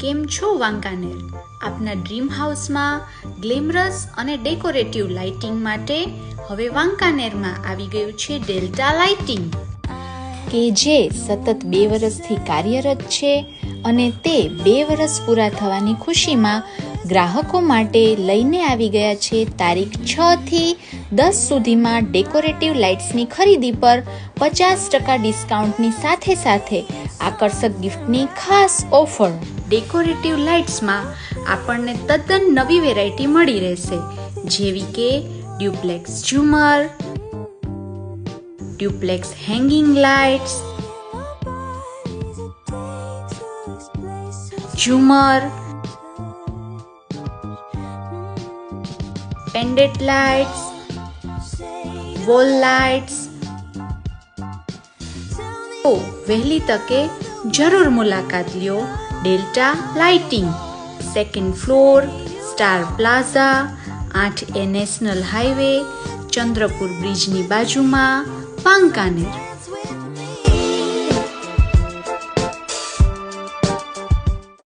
કેમ છો વાંકાનેર? આપના ડ્રીમ હાઉસમાં ગ્લેમરસ અને ડેકોરેટિવ લાઇટિંગ માટે હવે વાંકાનેરમાં આવી ગયું છે ડેલ્ટા લાઇટિંગ કે જે સતત બે વર્ષથી કાર્યરત છે અને તે બે વર્ષ પૂરા થવાની ખુશીમાં ગ્રાહકો માટે લઈને આવી ગયા છે તારીખ છ થી દસ સુધીમાં ડેકોરેટિવ લાઇટ્સની ખરીદી પર પચાસ ટકા ડિસ્કાઉન્ટની સાથે સાથે આકર્ષક ગિફ્ટની ખાસ ઓફર. ડેકોરેટિવ લાઇટ્સમાં આપણને તદ્દન નવી વેરાયટી મળી રહેશે, જેવી કે ડ્યુપ્લેક્સ ઝુમર ડ્યુપ્લેક્સ હેંગિંગ લાઇટ્સ ઝુમર પેન્ડેટ લાઇટ્સ વોલ લાઇટ્સ તો વહેલી તકે જરૂર મુલાકાત લ્યો delta lighting second floor star plaza, આઠ એ નેશનલ હાઈવે ચંદ્રપુર બ્રિજની બાજુમાં વાંકાનેર